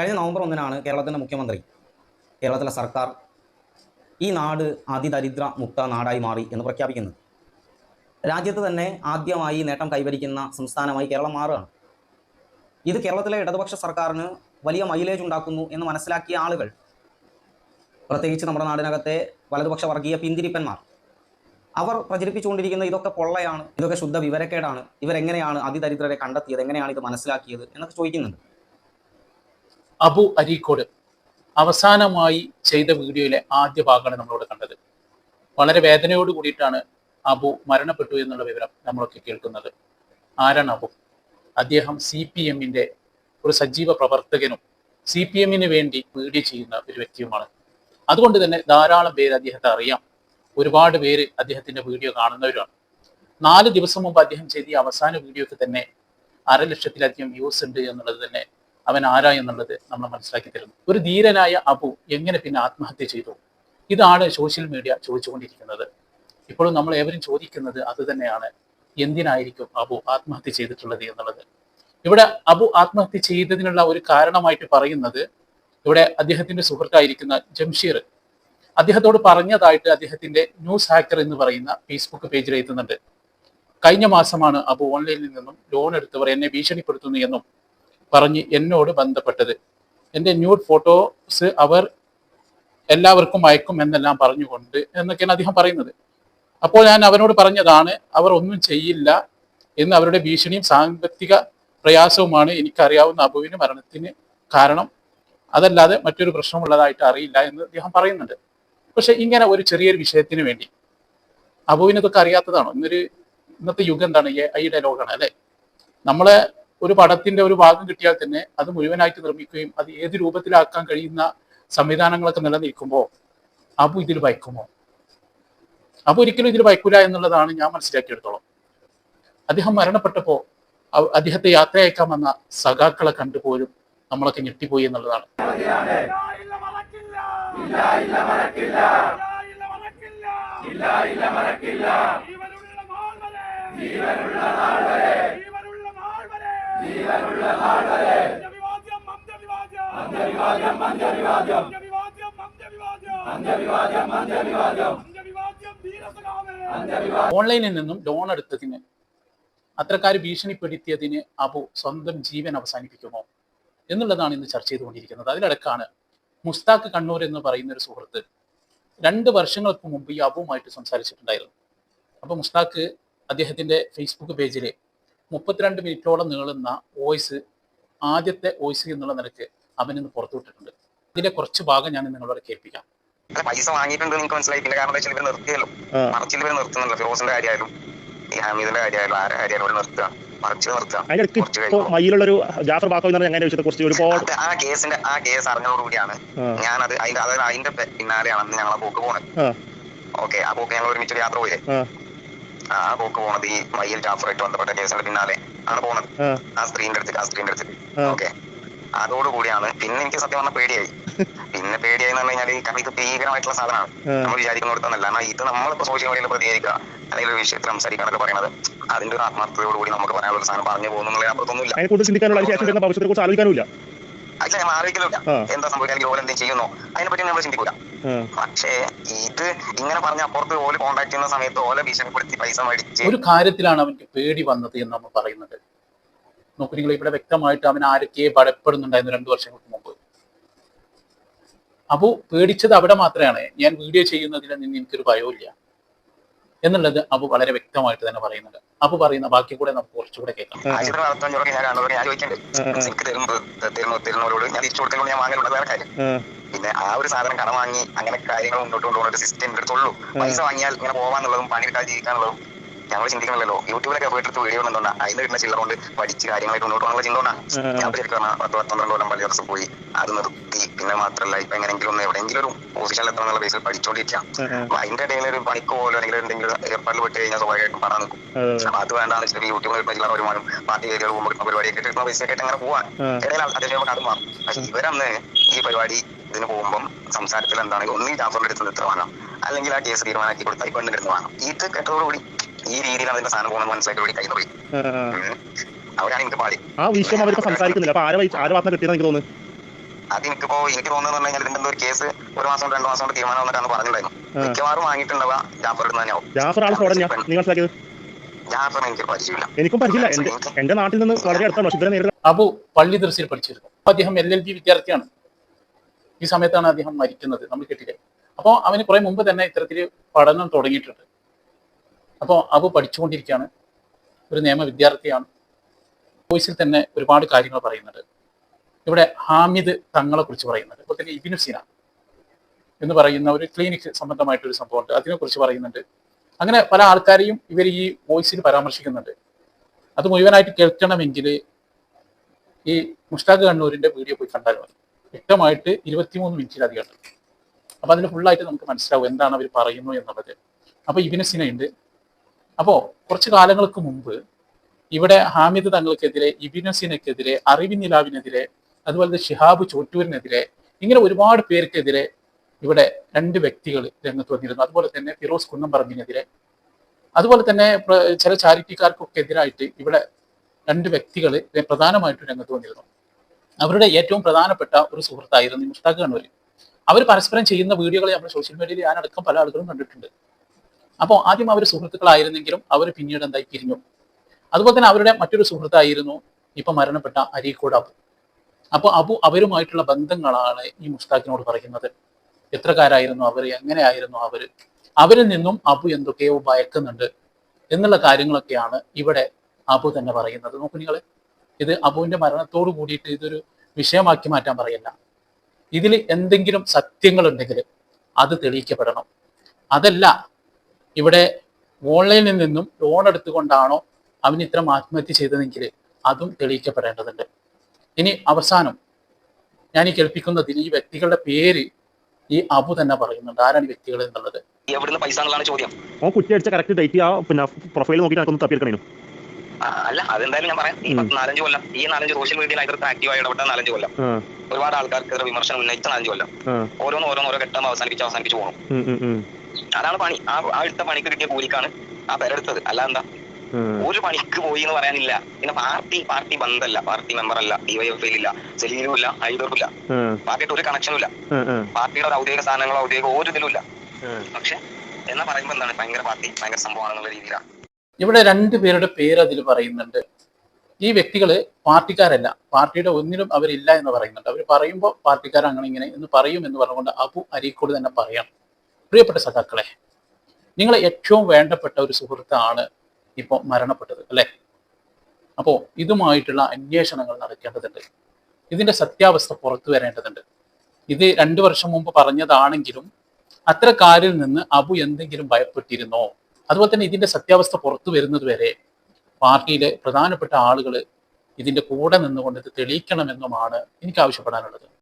കഴിഞ്ഞ നവംബർ ഒന്നിനാണ് കേരളത്തിന്റെ മുഖ്യമന്ത്രി കേരളത്തിലെ സർക്കാർ ഈ നാട് അതിദരിദ്ര മുക്ത നാടായി മാറി എന്ന് പ്രഖ്യാപിക്കുന്നത്. രാജ്യത്ത് തന്നെ ആദ്യമായി നേട്ടം കൈവരിക്കുന്ന സംസ്ഥാനമായി കേരളം മാറുകയാണ്. ഇത് കേരളത്തിലെ ഇടതുപക്ഷ സർക്കാരിന് വലിയ മൈലേജ് ഉണ്ടാക്കുന്നു എന്ന് മനസ്സിലാക്കിയ ആളുകൾ പ്രത്യേകിച്ച് നമ്മുടെ നാടിനകത്തെ വലതുപക്ഷ വർഗീയ പിന്തിരിപ്പന്മാർ അവർ പ്രചരിപ്പിച്ചുകൊണ്ടിരിക്കുന്ന ഇതൊക്കെ പൊള്ളയാണ് ഇതൊക്കെ ശുദ്ധ വിവരക്കേടാണ് ഇവരെങ്ങനെയാണ് അതിദരിദ്രരെ കണ്ടെത്തിയത് എങ്ങനെയാണ് ഇത് മനസ്സിലാക്കിയത് എന്നൊക്കെ ചോദിക്കുന്നുണ്ട്. അബു അരീക്കോട് അവസാനമായി ചെയ്ത വീഡിയോയിലെ ആദ്യ ഭാഗമാണ് നമ്മളിവിടെ കണ്ടത്. വളരെ വേദനയോട് കൂടിയിട്ടാണ് അബു മരണപ്പെട്ടു എന്നുള്ള വിവരം നമ്മളൊക്കെ കേൾക്കുന്നത്. ആരാണ് അബു? അദ്ദേഹം സി പി എമ്മിന്റെ ഒരു സജീവ പ്രവർത്തകനും സി പി എമ്മിന് വേണ്ടി വീഡിയോ ചെയ്യുന്ന ഒരു വ്യക്തിയുമാണ്. അതുകൊണ്ട് തന്നെ ധാരാളം പേര് അദ്ദേഹത്തെ അറിയാം. ഒരുപാട് പേര് അദ്ദേഹത്തിന്റെ വീഡിയോ കാണുന്നവരാണ് നാല് ദിവസം മുമ്പ് അദ്ദേഹം ചെയ്ത അവസാന വീഡിയോക്ക് തന്നെ അര ലക്ഷത്തിലധികം വ്യൂസ് ഉണ്ട് എന്നുള്ളത് തന്നെ അവൻ ആരാ എന്നുള്ളത് നമ്മൾ മനസ്സിലാക്കി തരുന്നു. ഒരു ധീരനായ അബു എങ്ങനെ പിന്നെ ആത്മഹത്യ ചെയ്തു? ഇതാണ് സോഷ്യൽ മീഡിയ ചോദിച്ചുകൊണ്ടിരിക്കുന്നത്. ഇപ്പോഴും നമ്മൾ ഏവരും ചോദിക്കുന്നത് അത് തന്നെയാണ്. എന്തിനായിരിക്കും അബു ആത്മഹത്യ ചെയ്തിട്ടുള്ളത് എന്നുള്ളത്? ഇവിടെ അബു ആത്മഹത്യ ചെയ്തതിനുള്ള ഒരു കാരണമായിട്ട് പറയുന്നത് ഇവിടെ അദ്ദേഹത്തിന്റെ സുഹൃത്തായിരിക്കുന്ന ജംഷീർ. അദ്ദേഹത്തോട് പറഞ്ഞതായിട്ട് അദ്ദേഹത്തിന്റെ ന്യൂസ് ഹാക്കർ എന്ന് പറയുന്ന ഫേസ്ബുക്ക് പേജിൽ എഴുതുന്നുണ്ട്. കഴിഞ്ഞ മാസമാണ് അബു ഓൺലൈനിൽ നിന്നും ലോൺ എടുത്തവർ എന്നെ ഭീഷണിപ്പെടുത്തുന്നു എന്നും. പറഞ്ഞ് എന്നോട് ബന്ധപ്പെട്ടത്. എന്റെ ന്യൂഡ് ഫോട്ടോസ് അവർ എല്ലാവർക്കും അയക്കും എന്നെല്ലാം പറഞ്ഞുകൊണ്ട് എന്നൊക്കെയാണ് അദ്ദേഹം പറയുന്നത്. അപ്പോൾ ഞാൻ അവനോട് പറഞ്ഞതാണ് അവർ ഒന്നും ചെയ്യില്ല എന്ന് അവരുടെ ഭീഷണിയും സാമ്പത്തിക പ്രയാസവുമാണ് എനിക്കറിയാവുന്ന അബുവിന് മരണത്തിന് കാരണം. അതല്ലാതെ മറ്റൊരു പ്രശ്നമുള്ളതായിട്ട് അറിയില്ല എന്ന് അദ്ദേഹം പറയുന്നുണ്ട്. പക്ഷെ ഇങ്ങനെ ഒരു ചെറിയൊരു വിഷയത്തിന് വേണ്ടി. അബുവിനതൊക്കെ അറിയാത്തതാണോ? ഇന്നൊരു ഇന്നത്തെ യുഗം എന്താണ്? എ ഐയുടെ ലോകമാണ് അല്ലെ? നമ്മളെ ഒരു പടത്തിന്റെ ഒരു ഭാഗം കിട്ടിയാൽ തന്നെ അത് മുഴുവനായിട്ട് നിർമ്മിക്കുകയും അത് ഏത് രൂപത്തിലാക്കാൻ കഴിയുന്ന സംവിധാനങ്ങളൊക്കെ നിലനിൽക്കുമ്പോൾ അബു ഇതിൽ ഭയക്കുമോ? അബു ഒരിക്കലും ഇതിൽ ഭയക്കൂല എന്നുള്ളതാണ് ഞാൻ മനസ്സിലാക്കിയെടുത്തോളം. അദ്ദേഹം മരണപ്പെട്ടപ്പോ അദ്ദേഹത്തെ യാത്ര അയക്കാൻ വന്ന സഖാക്കളെ കണ്ടുപോലും നമ്മളൊക്കെ ഞെട്ടിപ്പോയി എന്നുള്ളതാണ്. ജീവനുള്ള നാൾ വരെ ഓൺലൈനിൽ നിന്നും ലോൺ എടുത്തതിന് അത്രക്കാർ ഭീഷണിപ്പെടുത്തിയതിന് അബു സ്വന്തം ജീവൻ അവസാനിപ്പിക്കുമോ എന്നുള്ളതാണ് ഇന്ന് ചർച്ച ചെയ്തുകൊണ്ടിരിക്കുന്നത്. അതിലടക്കാണ് മുസ്താഖ് കണ്ണൂർ എന്ന് പറയുന്ന ഒരു സുഹൃത്ത് രണ്ട് വർഷങ്ങൾക്ക് മുമ്പ് ഈ അബുവുമായിട്ട് സംസാരിച്ചിട്ടുണ്ടായിരുന്നു. അപ്പൊ മുസ്താഖ് അദ്ദേഹത്തിന്റെ ഫേസ്ബുക്ക് പേജിലെ മുപ്പത്തിരണ്ട് മിനിറ്റോളം നീളുന്ന വോയിസ് ആദ്യത്തെ വോയിസ് എന്നുള്ള നിലയ്ക്ക് അവൻ ഇന്ന് പുറത്തുവിട്ടിട്ടുണ്ട് ഇതിലെ കുറച്ച് ഭാഗം ഞാൻ നിങ്ങളോട് കേൾപ്പിക്കാം. പൈസ വാങ്ങിയിട്ടുണ്ട് നിങ്ങൾക്ക് മനസ്സിലായി. പിന്നെ കാരണം വെച്ചാൽ ഇവർ നിർത്തിയല്ലോ. മറിച്ചിൽ ഇവർ നിർത്തുന്നില്ല. ഫിറോസിന്റെ കാര്യമായാലും ഈ ഹമീദിന്റെ കാര്യമായാലും ആരെ കാര്യമായാലും ഇവിടെ നിർത്തുക. മറിച്ച് മയിലുള്ളൊരു ജാഫർ ബാക്കോ എന്ന് പറഞ്ഞ അങ്ങനെ വിഷയത്തെ കുറിച്ച് ഒരുപാട് അത് ആ കേസിന്റെ ആ കേസ് അറിഞ്ഞതോടുകൂടിയാണ് ഞാനത് അതിന്റെ അതായത് അതിന്റെ പിന്നാലെയാണ് ഞങ്ങളെ പോക്ക് പോണത്. ഓക്കെ ആ പോക്ക് ഞങ്ങൾ ഒരുമിച്ച് യാത്ര പോയില്ലേ? ആ, പോക്ക് പോണത് ഈ മയ്യിൽ ജാഫറായിട്ട് ബന്ധപ്പെട്ട കേസിന്റെ പിന്നാലെ ആണ് പോണത്. ആ, സ്ത്രീന്റെ അടുത്ത് ആ സ്ത്രീന്റെ അടുത്ത്. ഓക്കെ. അതോടുകൂടിയാണ് പിന്നെ എനിക്ക് സത്യം പറഞ്ഞ പേടിയായി. പിന്നെ പേടിയായി എന്ന് പറഞ്ഞു കഴിഞ്ഞാൽ കാരണം ഇത് ഭീകരമായിട്ടുള്ള സാധനമാണ്. നമ്മൾ വിചാരിക്കുന്നിടത്തൊന്നല്ല എന്നാൽ ഇത് നമ്മളിപ്പോ സോഷ്യൽ മീഡിയയിൽ പ്രതികരിക്കുക അല്ലെങ്കിൽ ഒരു വിഷയത്തിൽ സംസാരിക്കാനൊക്കെ പറയുന്നത് അതിന്റെ ഒരു ആത്മാർത്ഥതയോടുകൂടി നമുക്ക് പറയാനുള്ള ഒരു സാധനം പറഞ്ഞു പോകുന്നുള്ള അപ്പുറത്തൊന്നുമില്ല അല്ല നമ്മൾ ആലോചിക്കുന്നില്ല എന്താ സംഭവിക്കാൻ? ഓല എന്തെങ്കിലും ചെയ്യുന്നോ? അതിനെപ്പറ്റി നമ്മൾ ചിന്തിക്കൂല. പക്ഷേ ഇത് ഇങ്ങനെ പറഞ്ഞ അപ്പുറത്ത് ഓൽ കോണ്ടാക്ട് ചെയ്യുന്ന സമയത്ത് ഓല ഭീഷണിപ്പെടുത്തി പൈസ മേടിച്ച് ഒരു കാര്യത്തിലാണ് അവൻക്ക് പേടി വന്നത് എന്ന് നമ്മൾ പറയുന്നത്. നോക്കൂ നിങ്ങൾ ഇവിടെ വ്യക്തമായിട്ട് അവൻ ആരൊക്കെ ഭയപ്പെടുന്നുണ്ടായിരുന്നു രണ്ടു വർഷങ്ങൾക്ക് മുമ്പ്. അപ്പോ പേടിച്ചത് അവിടെ മാത്രമാണ്. ഞാൻ വീഡിയോ ചെയ്യുന്നതിൽ നിന്ന് എനിക്കൊരു ഭയവുമില്ല. എന്നുള്ളത് അബു വളരെ വ്യക്തമായിട്ട് തന്നെ പറയുന്നുണ്ട്. അബു പറയുന്ന ബാക്കി കൂടെ നമുക്ക് കുറച്ചുകൂടെ കേൾക്കാം. പിന്നെ ആ ഒരു സാധനം കടം വാങ്ങി അങ്ങനെ കാര്യങ്ങൾ മുന്നോട്ട് കൊണ്ടുപോകുന്ന ഒരു സിസ്റ്റം എടുത്തുള്ളൂ പൈസ വാങ്ങിയാൽ ഇങ്ങനെ പോവാന്നുള്ളതും പണിയെടുക്കാതെ ജീവിക്കാനുള്ളതും ഞങ്ങൾ ചിന്തിക്കണല്ലോ യൂട്യൂബിലൊക്കെ പോയിട്ട് വീഡിയോ എന്തുകൊണ്ടാ അതിന് കിട്ടുന്ന ചില്ലറ കൊണ്ട് പഠിച്ച് കാര്യങ്ങളായിട്ട് മുന്നോട്ട് പോകാനുള്ള ചിന്ത ഞാൻ ശരിക്കും പറഞ്ഞാൽ പത്ത് പന്ത്രണ്ട് കൊല്ലം പള്ളി ദിവസം പോയി. അത് നിർത്തി. പിന്നെ മാത്രമല്ല ഇപ്പൊ എങ്ങനെയെങ്കിലും ഒന്ന് എവിടെയെങ്കിലും ഒരു പൊസിഷനിൽ എത്തണമെന്നുള്ള ബേസിൽ പഠിച്ചോണ്ടിരിക്കാം. അപ്പൊ അതിന്റെ ഇടയിൽ ഒരു പണിക്ക് പോലും അല്ലെങ്കിൽ എന്തെങ്കിലും ഏർപ്പാടിൽ വിട്ട് കഴിഞ്ഞാൽ സ്വാഭാവികമായിട്ടും പറഞ്ഞു നിൽക്കും അപ്പൊ അത് വേണ്ടാന്ന് വെച്ചാൽ യൂട്യൂബിൽ കിട്ടുന്ന ചില്ലറ വരുമാനം പാർട്ടി ഏരിയകൾ പോകുമ്പോൾ പരിപാടിയൊക്കെ കിട്ടുന്ന പൈസ ആയിട്ട് അങ്ങനെ പോവാൻ. ഇടയിൽ അത്യാവശ്യം നമുക്ക് അത് മാറും. പക്ഷെ ഇവരന്ന് ഈ പരിപാടി ഇതിന് പോകുമ്പോൾ സംസാരത്തിൽ എന്താണെങ്കിൽ ഒന്നീ ജാഫറിന്റെ അടുത്ത് നിന്ന് ഇത്ര വാങ്ങാം അല്ലെങ്കിൽ ആ കേസ് തീരുമാനമാക്കി കൊടുത്താൽ പെണ്ണിന്റെ അടുത്ത് വാങ്ങാം ഇത് കേട്ടതോടുകൂടി ഈ രീതിയിൽ അതിന്റെ സാധനം പോകുന്ന മനസ്സിലാക്കി കൈ പോയി. ആ, ആ. അവരാണ് എനിക്ക് പാടി. ആ വിഷയം അവർക്ക് സംസാരിക്കുന്നില്ല. അപ്പൊ ആരെ ആരെ ഭാഗത്ത് കിട്ടിയെന്ന് എനിക്ക് തോന്നുന്നു? അത് എനിക്കിപ്പോ എനിക്ക് തോന്നുന്നു പറഞ്ഞു കഴിഞ്ഞാൽ ഇതിന്റെ ഒരു കേസ് ഒരു മാസം രണ്ടു മാസം കൊണ്ട് തീരുമാനം വന്നിട്ടാണ് പറഞ്ഞിട്ടുണ്ടായിരുന്നു. മിക്കവാറും വാങ്ങിയിട്ടുണ്ടാവുക ജാഫർ ഇടുന്ന തന്നെയാവും ജാഫർ ആൾ സ്ഫോടന നിങ്ങൾ മനസ്സിലാക്കിയത്? ജാഫറിനെ എനിക്ക് പരിചയമില്ല. എനിക്കും പരിചയമില്ല. എന്റെ നാട്ടിൽ നിന്ന് വളരെ അടുത്താണ്. പക്ഷെ ഇവരെ നേരിട്ട് അബു പള്ളി ദൃശ്യം പഠിച്ചിരുന്നു. അപ്പൊ അദ്ദേഹം എൽ എൽ ബി വിദ്യാർത്ഥിയാണ്. ഈ സമയത്താണ് അദ്ദേഹം മരിക്കുന്നത്. നമ്മൾ കേട്ടില്ലേ? അപ്പോൾ അവന് കുറെ മുമ്പ് തന്നെ ഇത്തരത്തിൽ പഠനം തുടങ്ങിയിട്ടുണ്ട്. അപ്പോൾ അവ പഠിച്ചുകൊണ്ടിരിക്കുകയാണ്. ഒരു നിയമ വിദ്യാർത്ഥിയാണ്. വോയിസിൽ തന്നെ ഒരുപാട് കാര്യങ്ങൾ പറയുന്നുണ്ട്. ഇവിടെ ഹാമിദ് തങ്ങളെ കുറിച്ച് പറയുന്നുണ്ട്. ഇപ്പോൾ തന്നെ ഇബിനു സീന എന്ന് പറയുന്ന ഒരു ക്ലിനിക് സംബന്ധമായിട്ടൊരു സംഭവമുണ്ട്. അതിനെക്കുറിച്ച് പറയുന്നുണ്ട്. അങ്ങനെ പല ആൾക്കാരെയും ഇവർ ഈ വോയിസിൽ പരാമർശിക്കുന്നുണ്ട്. അത് മുഴുവനായിട്ട് കേൾക്കണമെങ്കിൽ ഈ മുഷ്താഖ് കണ്ണൂരിന്റെ വീഡിയോ പോയി കണ്ടാൽ മതി. വ്യക്തമായിട്ട് ഇരുപത്തിമൂന്ന് മിനിറ്റിലധികം അപ്പം അതിന് ഫുള്ളായിട്ട് നമുക്ക് മനസ്സിലാവും എന്താണ് അവർ പറയുന്നു എന്നുള്ളത്. അപ്പോൾ ഇബിനുസീന സിനയുണ്ട്. അപ്പോ കുറച്ച് കാലങ്ങൾക്ക് മുമ്പ് ഇവിടെ ഹാമിദ് തങ്ങൾക്കെതിരെ ഇബിനസിനെക്കെതിരെ അറിവി നിലാവിനെതിരെ അതുപോലെ ഷിഹാബ് ചോറ്റൂരിനെതിരെ ഇങ്ങനെ ഒരുപാട് പേർക്കെതിരെ ഇവിടെ രണ്ട് വ്യക്തികൾ രംഗത്ത് വന്നിരുന്നു. അതുപോലെ തന്നെ ഫിറോസ് കുന്നംപറമ്പിനെതിരെ. അതുപോലെ തന്നെ ചില ചാരിറ്റിക്കാർക്കൊക്കെ എതിരായിട്ട് ഇവിടെ രണ്ട് വ്യക്തികൾ പ്രധാനമായിട്ടും രംഗത്ത് വന്നിരുന്നു. അവരുടെ ഏറ്റവും പ്രധാനപ്പെട്ട ഒരു സുഹൃത്തായിരുന്നു മുഷ്താഖ് കണ്ണൂർ അവർ പരസ്പരം ചെയ്യുന്ന വീഡിയോകളെ നമ്മൾ സോഷ്യൽ മീഡിയയിൽ ഞാനടക്കം പല ആളുകളും കണ്ടിട്ടുണ്ട്. അപ്പോൾ ആദ്യം അവർ സുഹൃത്തുക്കളായിരുന്നെങ്കിലും അവർ പിന്നീട് എന്തായി പിരിഞ്ഞു. അതുപോലെ തന്നെ അവരുടെ മറ്റൊരു സുഹൃത്തായിരുന്നു ഇപ്പൊ മരണപ്പെട്ട അരീക്കോട് അബു. അപ്പോൾ അബു അവരുമായിട്ടുള്ള ബന്ധങ്ങളാണ് ഈ മുസ്താഖിനോട് പറയുന്നത്. എത്രക്കാരായിരുന്നു അവർ എങ്ങനെയായിരുന്നു അവർ അവരിൽ നിന്നും അബു എന്തൊക്കെയോ ഭയക്കുന്നുണ്ട് എന്നുള്ള കാര്യങ്ങളൊക്കെയാണ് ഇവിടെ അബു തന്നെ പറയുന്നത്. നോക്കൂ നിങ്ങൾ ഇത് അബുവിന്റെ മരണത്തോട് കൂടിയിട്ട് ഇതൊരു വിഷയമാക്കി മാറ്റാൻ പറയല്ല. ഇതിൽ എന്തെങ്കിലും സത്യങ്ങളുണ്ടെങ്കിൽ അത് തെളിയിക്കപ്പെടണം. അതല്ല ഇവിടെ ഓൺലൈനിൽ നിന്നും ലോൺ എടുത്തുകൊണ്ടാണോ അവൻ ഇത്തരം ആത്മഹത്യ ചെയ്തതെങ്കിൽ അതും തെളിയിക്കപ്പെടേണ്ടതുണ്ട്. ഇനി അവസാനം ഞാൻ ഈ കേൾപ്പിക്കുന്നതിൽ ഈ വ്യക്തികളുടെ പേര് ഈ അബു തന്നെ പറയുന്നുണ്ട്. ആരാണ് ഈ വ്യക്തികൾ എന്നുള്ളത്? എവിടുന്ന് പൈസ എന്നുള്ളതാണ് ചോദ്യം. ഓ കുറ്റി അടിച്ച കറക്റ്റ് ഡേറ്റ് ആ പിന്നെ പ്രൊഫൈൽ നോക്കി നടക്കുന്നു തപ്പിയെടുക്കണേനു. അല്ല അതെന്തായാലും ഞാൻ പറയാം. ഈ നാലഞ്ച് കൊല്ലം ഈ നാലഞ്ച് സോഷ്യൽ മീഡിയയിൽ ആയിട്ട് ആക്റ്റീവായി ഇടപെട്ട നാലഞ്ച് കൊല്ലം. ഒരുപാട് ആൾക്കാർക്ക് വിമർശനം ഉന്നയിച്ച നാലഞ്ച് കൊല്ലം. ഓരോന്ന് ഓരോന്ന് ഓരോ ഘട്ടം അവസാനിപ്പിച്ച് അവസാനിപ്പിച്ച് പോകണം അതാണ് പണി. ആ ആ എടുത്ത പണിക്ക് കിട്ടിയ കൂലിക്കാണ് ആ പേരെടുത്തത് അല്ല എന്താ? ഒരു പണിക്ക് പോയി എന്ന് പറയാനില്ല. പിന്നെ പാർട്ടി പാർട്ടി ബന്ധമല്ല പാർട്ടി മെമ്പർ അല്ല ഡിവൈഎഫ്ഐയിൽ ഇല്ല. സെലീനും ഇല്ല. ഹൈദറും ഇല്ല. ആ, പാർട്ടിയായിട്ട് ഒരു കണക്ഷനും ഇല്ല. പാർട്ടിയുടെ ഒരു ഔദ്യോഗിക സ്ഥാനങ്ങളോ ഔദ്യോഗിക ഒരു ഇതിലും ഇല്ല. പക്ഷെ എന്നാ പറയുമ്പോ എന്താണ്? ഭയങ്കര പാർട്ടി ഭയങ്കര സംഭവമാണെന്നുള്ള രീതിയിലാണ്. ഇവിടെ രണ്ട് പേരുടെ പേര് അതിൽ പറയുന്നുണ്ട്. ഈ വ്യക്തികൾ പാർട്ടിക്കാരല്ല. പാർട്ടിയുടെ ഒന്നിലും അവരില്ല എന്ന് പറയുന്നുണ്ട്. അവർ പറയുമ്പോൾ പാർട്ടിക്കാർ അങ്ങനെ ഇങ്ങനെ എന്ന് പറയും എന്ന് പറഞ്ഞുകൊണ്ട് അബു അരീക്കോട് തന്നെ പറയണം പ്രിയപ്പെട്ട സഖാക്കളെ നിങ്ങളെ ഏറ്റവും വേണ്ടപ്പെട്ട ഒരു സുഹൃത്താണ് ഇപ്പോൾ മരണപ്പെട്ടത് അല്ലെ? അപ്പോൾ ഇതുമായിട്ടുള്ള അന്വേഷണങ്ങൾ നടക്കേണ്ടതുണ്ട്. ഇതിന്റെ സത്യാവസ്ഥ പുറത്തു വരേണ്ടതുണ്ട്. ഇത് രണ്ടു വർഷം മുമ്പ് പറഞ്ഞതാണെങ്കിലും അത്തരക്കാരിൽ നിന്ന് അബു എന്തെങ്കിലും ഭയപ്പെട്ടിരുന്നോ? അതുപോലെ തന്നെ ഇതിന്റെ സത്യാവസ്ഥ പുറത്തു വരുന്നത് വരെ പാർട്ടിയിലെ പ്രധാനപ്പെട്ട ആളുകൾ ഇതിന്റെ കൂടെ നിന്നുകൊണ്ട് ഇത് തെളിയിക്കണമെന്നുമാണ് എനിക്ക് ആവശ്യപ്പെടാനുള്ളത്.